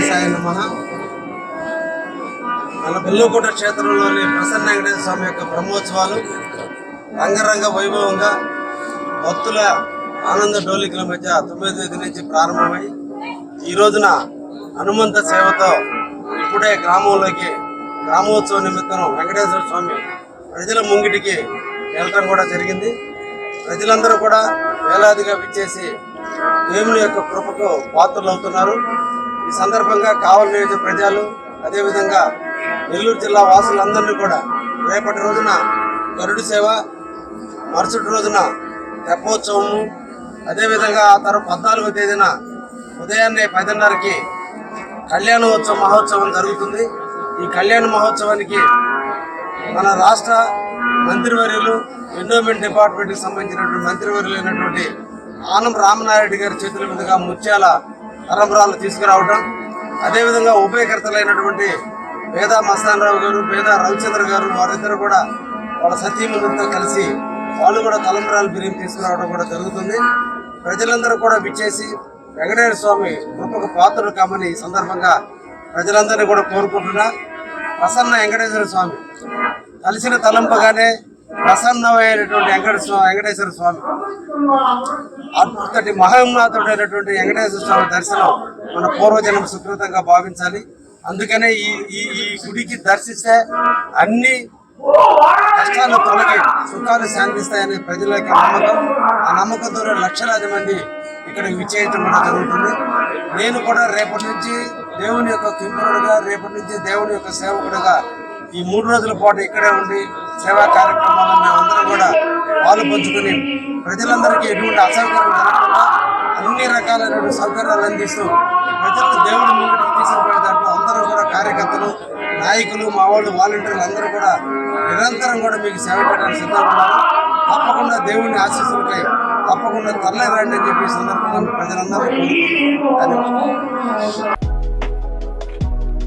వెంకటేశాయ నమ. మన బెల్లుకోట క్షేత్రంలోని ప్రసన్న వెంకటేశ్వర స్వామి యొక్క బ్రహ్మోత్సవాలు రంగరంగ వైభవంగా భక్తుల ఆనంద డోలికల మధ్య తొమ్మిది తేదీ నుంచి ప్రారంభమై ఈ రోజున హనుమంత సేవతో ఇప్పుడే గ్రామంలోకి గ్రామోత్సవ నిమిత్తం వెంకటేశ్వర స్వామి ప్రజల ముంగిటికి వెళ్ళటం కూడా జరిగింది. ప్రజలందరూ కూడా వేలాదిగా విచ్చేసి దేవుని యొక్క కృపకు పాత్రలు అవుతున్నారు ఈ సందర్భంగా కావలి నియోజక ప్రజలు అదేవిధంగా నెల్లూరు జిల్లా వాసులందరినీ కూడా రేపటి రోజున గరుడు సేవ మరుసటి రోజున తెప్పోత్సవము అదేవిధంగా ఆ తర్వాత పద్నాలుగో తేదీన ఉదయాన్నే పదిన్నరకి కళ్యాణోత్సవ మహోత్సవం జరుగుతుంది. ఈ కళ్యాణ మహోత్సవానికి మన రాష్ట్ర మంత్రివర్యులు ఎండోమెంట్ డిపార్ట్మెంట్కి సంబంధించినటువంటి మంత్రివర్యులు అయినటువంటి ఆనం రామనారాయుడు గారి చేతుల మీదుగా ముత్యాల తరంబరాలు తీసుకురావడం అదేవిధంగా ఉభయకర్తలైనటువంటి మస్తాన్ మస్తానరావు గారు పేద రవిచంద్ర గారు వారిద్దరు కూడా వాళ్ళ సతీమణులతో కలిసి వాళ్ళు కూడా తలంబరాలు బిరియం తీసుకురావడం కూడా జరుగుతుంది. ప్రజలందరూ కూడా విచ్చేసి వెంకటేశ్వర స్వామి గొప్పకు పాత్రలు కామని ఈ సందర్భంగా ప్రజలందరినీ కూడా కోరుకుంటున్నా. ప్రసన్న వెంకటేశ్వర స్వామి కలిసిన తలంపగానే ప్రసన్నమైనటువంటి వెంకటేశ్వర వెంకటేశ్వర స్వామి. అటువంటి మహోన్నతుడైనటువంటి వెంకటేశ్వర స్వామి దర్శనం మన పూర్వజన్మ సుకృతంగా భావించాలి. అందుకనే ఈ ఈ ఈ గుడికి దర్శిస్తే అన్ని కష్టాలు తొలగి సుఖాలు శాంతిస్తాయనే ప్రజల యొక్క నమ్మకం. ఆ నమ్మకంతో లక్షలాది మంది ఇక్కడ విచ్చేయటం కూడా జరుగుతుంది. నేను కూడా రేపటి నుంచి దేవుని యొక్క కింపురుడుగా రేపటి నుంచి దేవుని యొక్క సేవకుడుగా ఈ మూడు రోజుల పాటు ఇక్కడే ఉండి సేవా కార్యక్రమాలను మేమందరం కూడా పాలు పంచుకొని ప్రజలందరికీ ఎటువంటి అసౌకర్యం జరగకుండా అన్ని రకాలైన సౌకర్యాలు అందిస్తూ ప్రజలను దేవుడి ముందుకు తీసుకుపోయే దాంట్లో అందరూ కూడా కార్యకర్తలు నాయకులు మా వాళ్ళు వాలంటీర్లు అందరూ కూడా నిరంతరం కూడా మీకు సేవ పెట్టడానికి సిద్ధంగా తప్పకుండా దేవుడిని ఆశీస్సులకై తప్పకుండా తల్లే రండి అని చెప్పి సందర్భంగా ప్రజలందరూ